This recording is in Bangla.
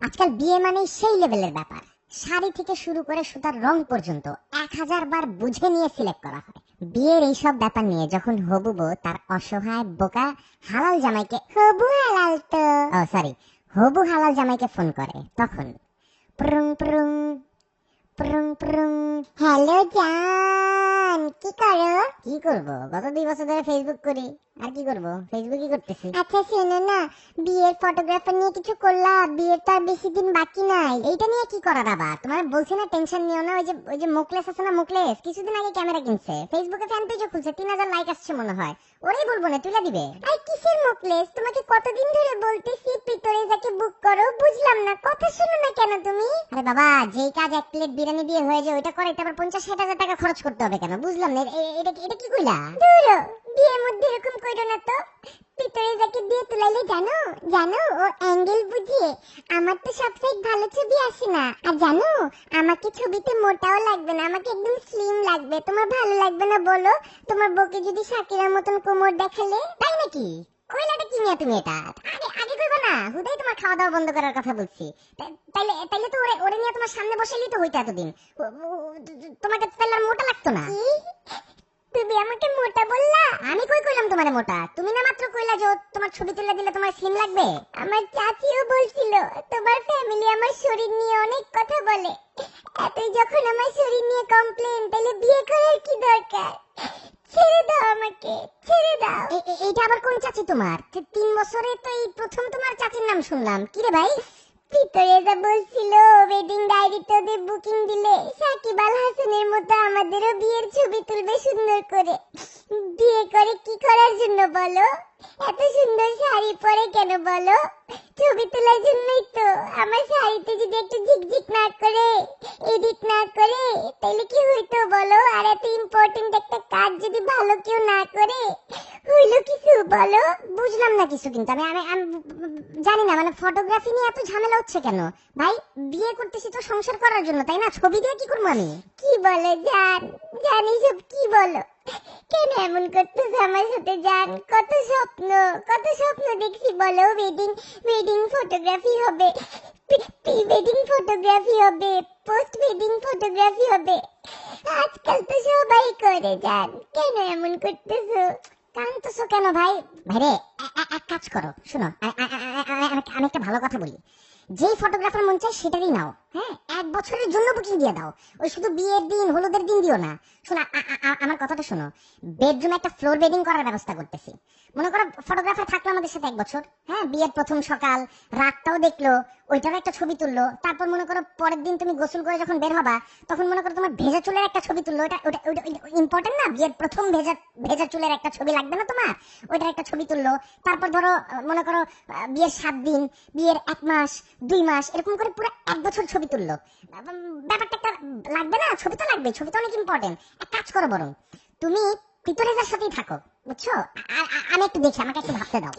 আজকাল বিয়ে মানে সেই লেভেলের ব্যাপার। শাড়ি থেকে শুরু করে সুতার রং পর্যন্ত এক হাজার বার বুঝে নিয়ে সিলেক্ট করা হয়। বিয়ের এইসব ব্যাপার নিয়ে যখন হবু বউ তার অসহায় বোকা হালাল জামাইকে, হবু হালাল তো? সরি হবু হালাল জামাইকে ফোন করে, তখন প্রুং প্রুং হ্যালো জান কি করো? কি করব? গত দুই বছর ধরে ফেসবুক করি। আর কি করব? ফেসবুকই করতেছি। আচ্ছা শোনো না। বিয়ের ফটোগ্রাফার নিয়ে কিছু করলা। বিয়ের তো আর বেশি দিন বাকি নাই। এইটা নিয়ে কি করার আবার? তোমার বলছি না টেনশন নিও না। ওই যে ওই যে মুকলেস আছে না মুকলেস? কিছুদিন আগে ক্যামেরা কিনছে। ফেসবুকে ফ্যান পেজও খুলছে। তিন হাজার লাইক আসছে মনে হয়। ওরাই বলব না তুলে দিবে। আই কিসের মুকলেস? তোমাকে কতদিন ধরে বলতেছি পিতরে যাকে বুক করো বুঝলাম না। কথা শোনো না কেন তুমি? আরে বাবা যেই কাজ এক প্লেট বিরিয়ানি দিয়ে হয়ে যায়, ওইটা করে আবার পঞ্চাশ ষাট হাজার টাকা খরচ করতে হবে কেন? বুঝলাম না এটা এটা কি কইলা? দূর বিয়ের মধ্যে এরকম কইরো না তো। পিতরে যাকে দিয়ে তুলাইলে জানো জানো, ও অ্যাঙ্গেল বুঝিয়ে, আমার তো সবথেকে ভালো ছবি আসে না। আর জানো, আমাকে ছবিতে মোটাও লাগবে না, আমাকে একদম স্লিম লাগবে। তোমার ভালো লাগবে না বলো? তোমার বউকে যদি শাকিরার মতন কোমর দেখালে, তাই নাকি? কইলাটা কি নিয়ে তুমি এটা? আগে আগে হুদাই তোমার খাওয়া দাওয়া বন্ধ করার কথা বলছি। তাইলে তাইলে তো ওরে ওরে নিয়ে তোমার সামনে বসাইলেই তো হইতো এতদিন। তোমাকে তাইলে আর মোটা লাগতো না। তুমি আমাকে মোটা বললা? আমি কই কইলাম তোমারে মোটা? তুমি না মাত্র কইলা যে তোমার ছবি তুলে দিলে তোমার স্লিম লাগবে? আমার চাচিও বলছিল তোমার ফ্যামিলি আমার শরীর নিয়ে অনেক কথা বলে। এতই যখন আমার শরীর নিয়ে কমপ্লেন তাহলে বিয়ে করার কি দরকার? ছেড়ে দাও আমাকে ছেড়ে দাও। এ- এ- আবার কোন চাচি তোমার? তিন বছরে তো এই প্রথম তোমার চাচির নাম শুনলাম। কি রে ভাই? ভিতরে যা বলছিল ওয়েডিং ডায়েরিতে ওদের বুকিং দিলে। সাকিব আল হাসানের মতো আমাদেরও বিয়ের ছবি তুলবে সুন্দর করে। বিয়ে করে কি করার জন্য বলো? এত সুন্দর শাড়ি পরে কেন বলো? ছবি তোলার জন্যই তো আমার শাড়িতে যদি একটু ঝিকঝিক না করে এডিট না করে তাহলে কি হইতো বলো? আর এত ইম্পর্টেন্ট একটা কাজ যদি ভালো কেউ না করে, হইল কিছু বলো? বুঝলাম না কিছু কিন্তু। আমি আমি জানি না মানে ফটোগ্রাফি নিয়ে এত ঝামেলা হচ্ছে কেন? ভাই, বিয়ে করতেছি তো সংসার করার জন্য, তাই না? ছবি দিয়ে কি করব আমি? কি বলে জান? জানি সব কি বলো? কেন এমন করতেছে আমার সাথে জান? কত স্বপ্ন কত স্বপ্ন দেখছি, বলো ওয়েডিং ওয়েডিং ফটোগ্রাফি হবে। প্রি ওয়েডিং ফটোগ্রাফি হবে পোস্ট ওয়েডিং ফটোগ্রাফি হবে। আজকাল তো সবাই করে যান। কেন এমন করতেছো? কাঁদতেছো কেন ভাই? ভাইরে এক কাজ করো, শোনো আমি একটা ভালো কথা বলি। যেই ফটোগ্রাফার মন চায় সেটারই নাও। এক বছরের জন্য বুকিং দিয়ে দাও? ওই শুধু বিয়ের দিন, হলুদের দিন দিও না। শোনো আমার কথাটা শোনো। বেডরুমে একটা ফ্লোর বেডিং করার ব্যবস্থা করতেছি। মনে করো ফটোগ্রাফার থাকল আমাদের সাথে এক বছর। হ্যাঁ বিয়ের প্রথম সকাল, রাতটাও দেখল, ওইটারও একটা ছবি তুললো। তারপর মনে করো পরের দিন তুমি গোসল করে যখন বের হবা, তখন মনে করো তোমার ভেজা চুলের একটা ছবি তুললো। ওটা ওটা ইম্পর্টেন্ট না? বিয়ের প্রথম ভেজা ভেজা চুলের একটা ছবি লাগবে না তোমার? ওইটার একটা ছবি তুললো। তারপর ধরো, মনে করো বিয়ের সাত দিন, বিয়ের এক মাস, দুই মাস, এরকম করে পুরো এক বছর ছবি তুললো। ব্যাপারটা একটা লাগবে না? ছবি তো লাগবে, ছবি তো অনেক ইম্পর্টেন্ট এক কাজ করো বরং। তুমি পিতরেজার সাথেই থাকো, বুঝছ? আমি একটু দেখি, আমাকে একটু ভাবতে দাও।